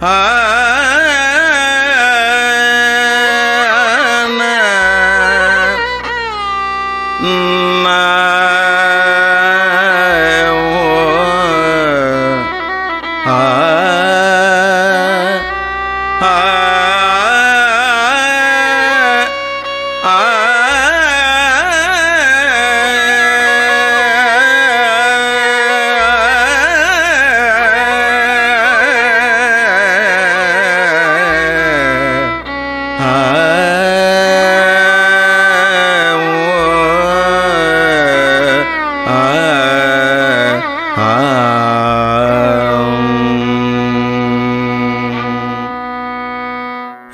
ஆ Ah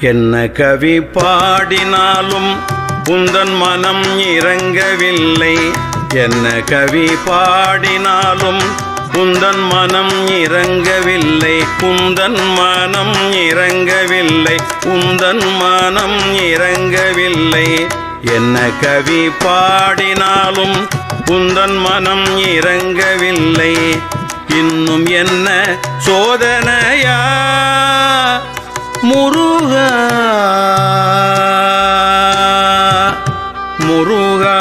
என்ன கவி பாடினாலும் உந்தன் மனம் இறங்கவில்லை. என்ன கவி பாடினாலும் குந்தன் மனம் இறங்கவில்லை. குந்தன் மனம் இறங்கவில்லை. குந்தன் மனம் இறங்கவில்லை. என்ன கவி பாடினாலும் குந்தன் மனம் இறங்கவில்லை. இன்னும் என்ன சோதனையா? முருகா. முருகா.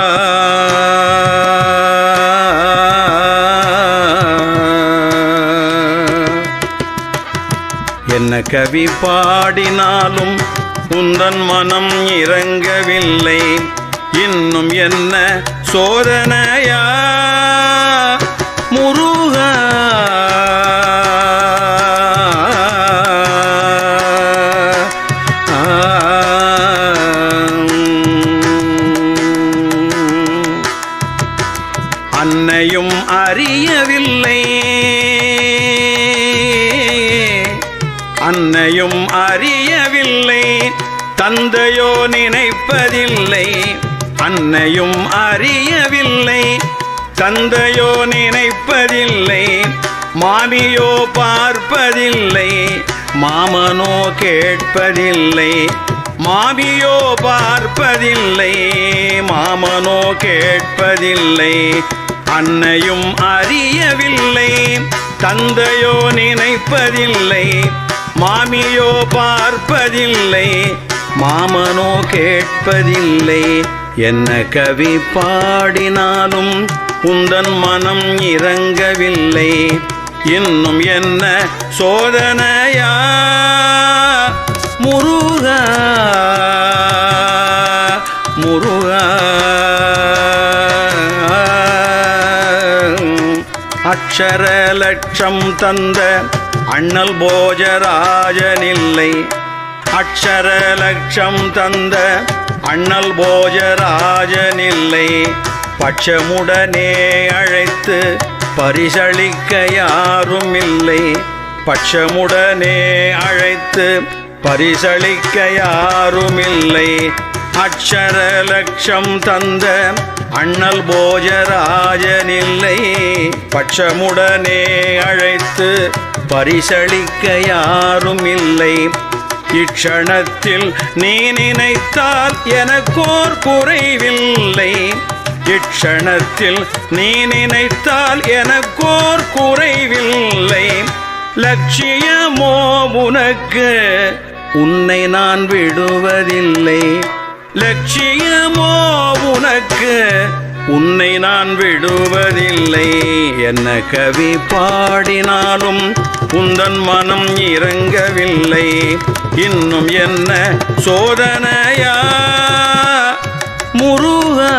என்ன கவி பாடினாலும் உந்தன் மனம் இறங்கவில்லை. இன்னும் என்ன சோதனையா? அன்னையும் அறியவில்லை. அன்னையும் அறியவில்லை. தந்தையோ நினைப்பதில்லை. அன்னையும் அறியவில்லை. தந்தையோ நினைப்பதில்லை. மாமியோ பார்ப்பதில்லை. மாமனோ கேட்பதில்லை. மாமியோ பார்ப்பதில்லை. மாமனோ கேட்பதில்லை. அன்னையும் அறியவில்லை தந்தையோ நினைப்பதில்லை மாமியோ பார்ப்பதில்லை மாமனோ கேட்பதில்லை. என்ன கவி பாடினாலும் உந்தன் மனம் இறங்கவில்லை. இன்னும் என்ன சோதனையா? முருகா முருகா. அக்ஷர லட்சம் தந்த அண்ணல் போஜராஜனில்லை. அக்ஷர லட்சம் தந்த அண்ணல் போஜராஜனில்லை. பட்சமுடனே அழைத்து பரிசளிக்க யாரும் இல்லை பட்சமுடனே அழைத்து பரிசளிக்க யாருமில்லை. அக்ஷர லட்சம் தந்த அண்ணல் போஜராஜனில்லை. பட்சமுடனே அழைத்து பரிசளிக்க யாரும் இல்லை இக்ஷணத்தில் நீ நினைத்தால் எனக்கோர் குறைவில்லை. இக்ஷணத்தில் நீ நினைத்தால் எனக்கோர் குறைவில்லை. லட்சியமோ உனக்கு உன்னை நான் விடுவதில்லை. லட்சியமோ உனக்கு உன்னை நான் விடுவதில்லை. என்ன கவி பாடினாலும் உந்தன் மனம் இறங்கவில்லை. இன்னும் என்ன சோதனையா? முருகா